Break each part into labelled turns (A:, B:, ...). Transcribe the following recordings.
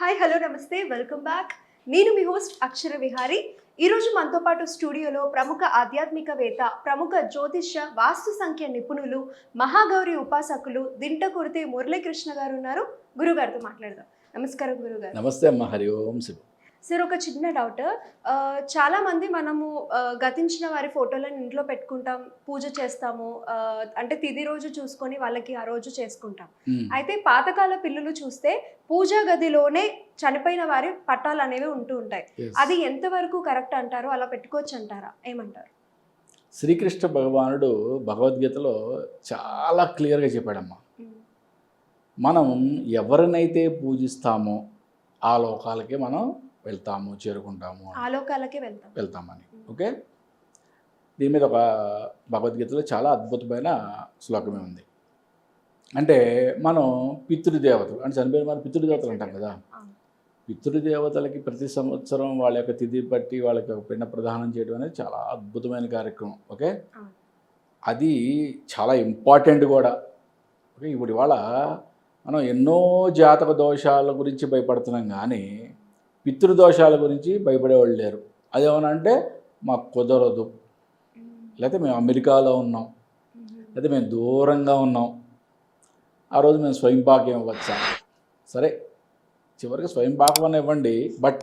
A: Hi hello నమస్తే. Welcome back నేను మీ హోస్ట్ అక్షర విహారి. ఈరోజు మనతో పాటు స్టూడియోలో ప్రముఖ ఆధ్యాత్మికవేత్త ప్రముఖ జ్యోతిష్య వాస్తు సంఖ్య నిపుణులు మహాగౌరి ఉపాసకులు దింటకుర్తి మురళీకృష్ణ గారు ఉన్నారు. గురుగారితో మాట్లాడదాం. నమస్కారం గురుగారు.
B: నమస్తే అమ్మ. హరి ఓం శివ.
A: సార్ ఒక చిన్న డౌట్. ఆ, చాలా మంది మనము గతించిన వారి ఫోటోలను ఇంట్లో పెట్టుకుంటాం పూజ చేస్తాము అంటే తిది రోజు చూసుకొని వాళ్ళకి ఆ రోజు చేసుకుంటాం. అయితే పాతకాల పిల్లలు చూస్తే పూజా గదిలోనే చనిపోయిన వారి పట్టాలు అనేవి ఉంటూ ఉంటాయి. అది ఎంతవరకు కరెక్ట్ అంటారు? అలా పెట్టుకోవచ్చు అంటారా? ఏమంటారు?
B: శ్రీకృష్ణ భగవానుడు భగవద్గీతలో చాలా క్లియర్గా చెప్పాడమ్మా. మనం ఎవరినైతే పూజిస్తామో ఆ లోకాలకి మనం వెళ్తాము చేరుకుంటాము.
A: ఆలోకాలకే వెళ్తాం.
B: వెళ్తామని. ఓకే? దీని మీద ఒక భగవద్గీతలో చాలా అద్భుతమైన శ్లోకమే ఉంది. అంటే మనం పితృదేవతలు అంటే చనిపోయిన మనం పితృదేవతలు అంటాం కదా. పితృదేవతలకి ప్రతి సంవత్సరం వాళ్ళ యొక్క తిథి బట్టి వాళ్ళకి పిండ ప్రదానం చేయడం అనేది చాలా అద్భుతమైన కార్యక్రమం. ఓకే. అది చాలా ఇంపార్టెంట్ కూడా. ఓకే? ఇప్పుడు ఇవాళ మనం ఎన్నో జాతక దోషాల గురించి భయపడుతున్నాం కానీ పితృదోషాల గురించి భయపడేవాళ్ళు లేరు. అదేమనంటే మాకు కుదరదు. లేకపోతే మేము అమెరికాలో ఉన్నాం. లేకపోతే మేము దూరంగా ఉన్నాం. ఆ రోజు మేము స్వయం పాకం ఇవ్వచ్చా? సరే చివరికి స్వయం పాకం అని ఇవ్వండి. బట్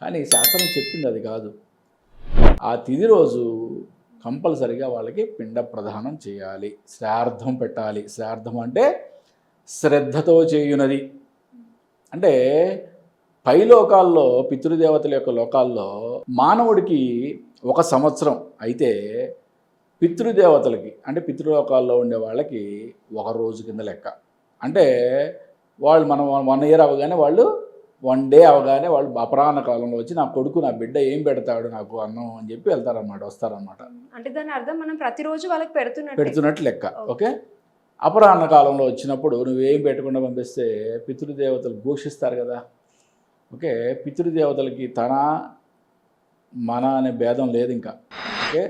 B: కానీ శాస్త్రం చెప్పింది అది కాదు. ఆ తిది రోజు కంపల్సరిగా వాళ్ళకి పిండ ప్రదానం చేయాలి. శ్రార్థం పెట్టాలి. శ్రార్థం అంటే శ్రద్ధతో చేయునది. అంటే పై లోకాల్లో పితృదేవతల యొక్క లోకాల్లో మానవుడికి ఒక సంవత్సరం అయితే పితృదేవతలకి అంటే పితృలోకాల్లో ఉండే వాళ్ళకి ఒక రోజు కింద లెక్క. అంటే వాళ్ళు మనం వన్ ఇయర్ అవగానే వాళ్ళు వన్ డే అవగానే వాళ్ళు అపరాహ్న కాలంలో వచ్చి నా కొడుకు నా బిడ్డ ఏం పెడతాడు నాకు అన్నం అని చెప్పి వెళ్తారనమాట వస్తారనమాట
A: అంటే దాని అర్థం మనం ప్రతిరోజు వాళ్ళకి పెడుతున్నట్టు.
B: పెడుతున్నట్టు లెక్క ఓకే. అపరాహ్న కాలంలో వచ్చినప్పుడు నువ్వేం పెట్టకుండా పంపిస్తే పితృదేవతలు ఘోషిస్తారు కదా. ఓకే పితృదేవతలకి తన మన అనే భేదం లేదు ఇంకా. ఓకే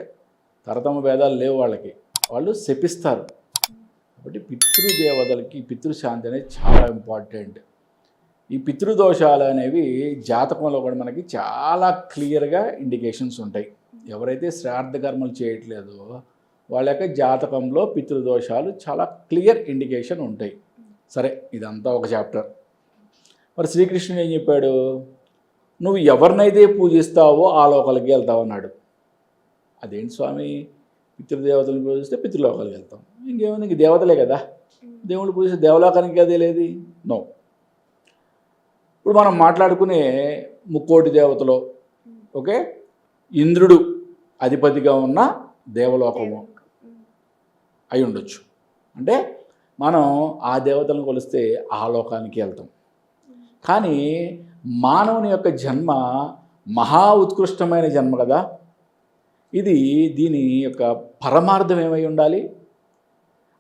B: తరతమ భేదాలు లేవు వాళ్ళకి. వాళ్ళు శపిస్తారు. కాబట్టి పితృదేవతలకి పితృశాంతి అనేది చాలా ఇంపార్టెంట్. ఈ పితృదోషాలు అనేవి జాతకంలో కూడా మనకి చాలా క్లియర్గా ఇండికేషన్స్ ఉంటాయి. ఎవరైతే శ్రాద్ధ కర్మలు చేయట్లేదో వాళ్ళ యొక్క జాతకంలో పితృదోషాలు చాలా క్లియర్ ఇండికేషన్ ఉంటాయి. సరే ఇదంతా ఒక చాప్టర్. మరి శ్రీకృష్ణుడు ఏం చెప్పాడు? నువ్వు ఎవరినైతే పూజిస్తావో ఆ లోకాలకి వెళ్తావు అన్నాడు. అదేంటి స్వామి? పితృదేవతలను పూజిస్తే పితృలోకాలకు వెళ్తాం. ఇంకేముంది? ఇంక దేవతలే కదా. దేవుళ్ళు పూజిస్తే దేవలోకానికి అదే లేదు. నో. ఇప్పుడు మనం మాట్లాడుకునే ముక్కోటి దేవతలో ఓకే ఇంద్రుడు అధిపతిగా ఉన్న దేవలోకము అయి ఉండొచ్చు. అంటే మనం ఆ దేవతలను కొలిస్తే ఆ లోకానికి వెళ్తాం. కానీ మానవుని యొక్క జన్మ మహా ఉత్కృష్టమైన జన్మ కదా. ఇది దీని యొక్క పరమార్థం ఏమై ఉండాలి?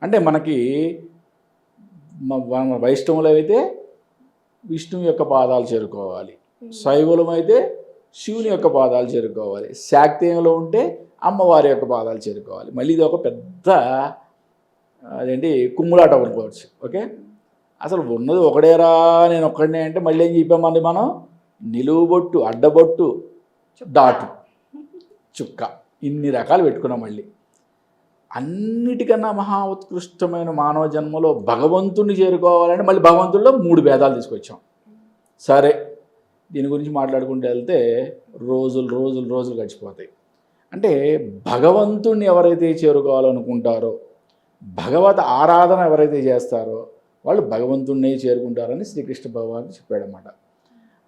B: అంటే మనకి మన వైష్ణవులు అయితే విష్ణువు యొక్క పాదాలు చేరుకోవాలి. శైవులం అయితే శివుని యొక్క పాదాలు చేరుకోవాలి. శాక్తేయంలో ఉంటే అమ్మవారి యొక్క పాదాలు చేరుకోవాలి. మళ్ళీ ఇది ఒక పెద్ద అదేంటి కుమ్ములాట అనుకోవచ్చు ఓకే? అసలు ఉన్నది ఒకడేరా నేను ఒక్కడనే అంటే మళ్ళీ ఏం చెప్పామండి మనం? నిలువుబొట్టు అడ్డబొట్టు డాటు చుక్క. ఇన్ని రకాలు పెట్టుకున్నాం మళ్ళీ. అన్నిటికన్నా మహా ఉత్కృష్టమైన మానవ జన్మలో భగవంతుణ్ణి చేరుకోవాలంటే మళ్ళీ భగవంతుల్లో మూడు భేదాలు తీసుకొచ్చాం. సరే దీని గురించి మాట్లాడుకుంటూ వెళ్తే రోజులు రోజులు రోజులు గడిచిపోతాయి. అంటే భగవంతుణ్ణి ఎవరైతే చేరుకోవాలనుకుంటారో భగవత్ ఆరాధన ఎవరైతే చేస్తారో వాళ్ళు భగవంతుణ్ణి చేరుకుంటారని శ్రీకృష్ణ భగవాన్ చెప్పాడనమాట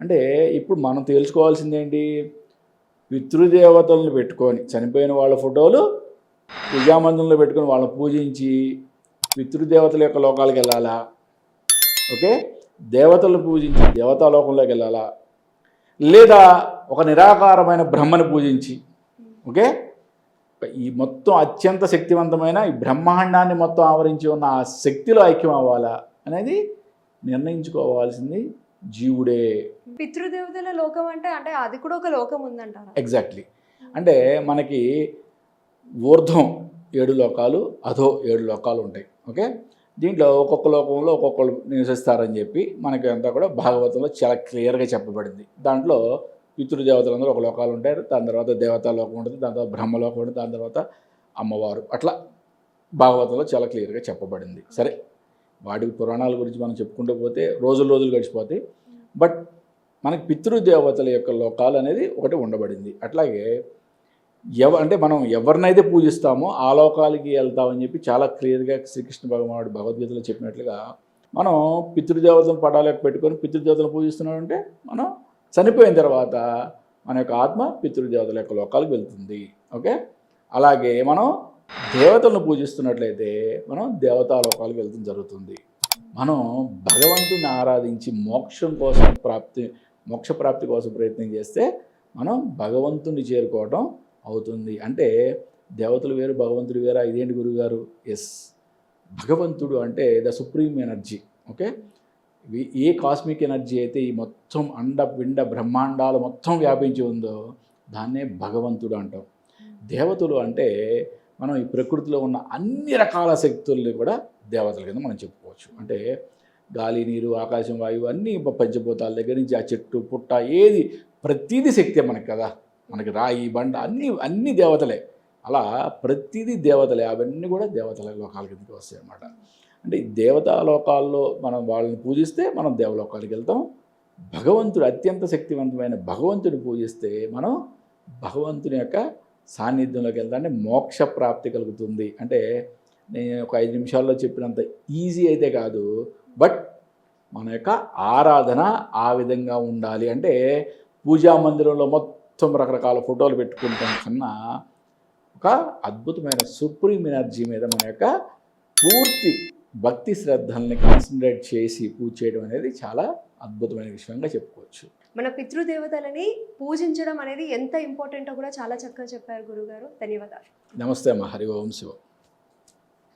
B: అంటే ఇప్పుడు మనం తెలుసుకోవాల్సిందేంటి పితృదేవతలను పెట్టుకొని చనిపోయిన వాళ్ళ ఫోటోలు పూజామందిరంలో పెట్టుకొని వాళ్ళని పూజించి పితృదేవతల యొక్క లోకాలకు వెళ్ళాలా? ఓకే? దేవతలను పూజించి దేవతాలోకంలోకి వెళ్ళాలా? లేదా ఒక నిరాకారమైన బ్రహ్మను పూజించి ఓకే? ఈ మొత్తం అత్యంత శక్తివంతమైన ఈ బ్రహ్మాండాన్ని మొత్తం ఆవరించి ఉన్న ఆ శక్తిలో ఐక్యం అవ్వాలా అనేది నిర్ణయించుకోవాల్సింది జీవుడే.
A: పితృదేవతల లోకం అంటే అంటే అది కూడా ఒక లోకం ఉందంటారా?
B: ఎగ్జాక్ట్లీ అంటే మనకి ఊర్ధ్వం ఏడు లోకాలు అధో ఏడు లోకాలు ఉంటాయి. ఓకే? దీంట్లో ఒక్కొక్క లోకంలో ఒక్కొక్కరు నివసిస్తారని చెప్పి మనకి అంతా కూడా భాగవతంలో చాలా క్లియర్గా చెప్పబడింది. దాంట్లో పితృదేవతలందరూ ఒక లోకాలు ఉంటారు. దాని తర్వాత దేవతా లోకం ఉంటుంది. దాని తర్వాత బ్రహ్మలోకం ఉంటుంది. దాని తర్వాత అమ్మవారు. అట్లా భాగవతంలో చాలా క్లియర్గా చెప్పబడింది. సరే? వాటి పురాణాల గురించి మనం చెప్పుకుంటూ పోతే రోజులు రోజులు గడిచిపోతాయి. బట్ మనకి పితృదేవతల యొక్క లోకాలు అనేది ఒకటి ఉండబడింది. అట్లాగే ఎవ అంటే మనం ఎవరినైతే పూజిస్తామో ఆ లోకాలకి వెళ్తామని చెప్పి చాలా క్లియర్గా శ్రీకృష్ణ భగవానుడు భగవద్గీతలో చెప్పినట్లుగా మనం పితృదేవతలను పటాలకు పెట్టుకొని పితృదేవతలను పూజిస్తున్నామంటే మనం చనిపోయిన తర్వాత మన యొక్క ఆత్మ పితృదేవతల యొక్క లోకాలకు వెళ్తుంది. ఓకే? అలాగే మనం దేవతలను పూజిస్తున్నట్లయితే మనం దేవతాలోకాలకు లోకాలకు జరుగుతుంది. మనం భగవంతుని ఆరాధించి మోక్షం కోసం ప్రాప్తి మోక్ష ప్రాప్తి కోసం ప్రయత్నం చేస్తే మనం భగవంతుని చేరుకోవడం అవుతుంది. అంటే దేవతలు వేరు భగవంతుడు వేరా ఇదేంటి గురుగారు? ఎస్ భగవంతుడు అంటే the supreme energy. Okay? A cosmic energy అయితే ఈ మొత్తం అండ పిండ బ్రహ్మాండాలు మొత్తం వ్యాపించి ఉందో దాన్నే భగవంతుడు అంటాం. దేవతలు అంటే మనం ఈ ప్రకృతిలో ఉన్న అన్ని రకాల శక్తుల్ని కూడా దేవతల కింద మనం చెప్పుకోవచ్చు. అంటే గాలి నీరు ఆకాశం వాయువు అన్నీ పంచభూతాల దగ్గర నుంచి ఆ చెట్టు పుట్ట ఏది ప్రతిదీ శక్తే మనకి కదా. మనకి రాయి బండ అన్నీ అన్ని దేవతలే. అలా ప్రతిదీ దేవతలే. అవన్నీ కూడా దేవతల లోకాల కిందకి వస్తాయి అన్నమాట? అంటే ఈ దేవతా లోకాల్లో మనం వాళ్ళని పూజిస్తే మనం దేవలోకాలకి వెళ్తాం. భగవంతుడు అత్యంత శక్తివంతమైన భగవంతుని పూజిస్తే మనం భగవంతుని యొక్క సాన్నిధ్యంలోకి వెళ్తాం అంటే మోక్ష ప్రాప్తి కలుగుతుంది. అంటే నేను ఒక ఐదు నిమిషాల్లో చెప్పినంత ఈజీ అయితే కాదు. బట్ మన యొక్క ఆరాధన ఆ విధంగా ఉండాలి. అంటే పూజా మందిరంలో మొత్తం రకరకాల ఫోటోలు పెట్టుకుంటాం కన్నా ఒక అద్భుతమైన సుప్రీం ఎనర్జీ మీద మన యొక్క పూర్తి భక్తి శ్రద్ధల్ని కాన్సన్ట్రేట్ చేసి పూజ చేయడం అనేది చాలా అద్భుతమైన విషయంగా చెప్పుకోవచ్చు.
A: మన పితృదేవతలని పూజించడం అనేది ఎంత ఇంపార్టెంటో కూడా చాలా చక్కగా చెప్పారు గురుగారు. ధన్యవాదాలు.
B: నమస్తే అమ్మ. హరి ఓం శివ.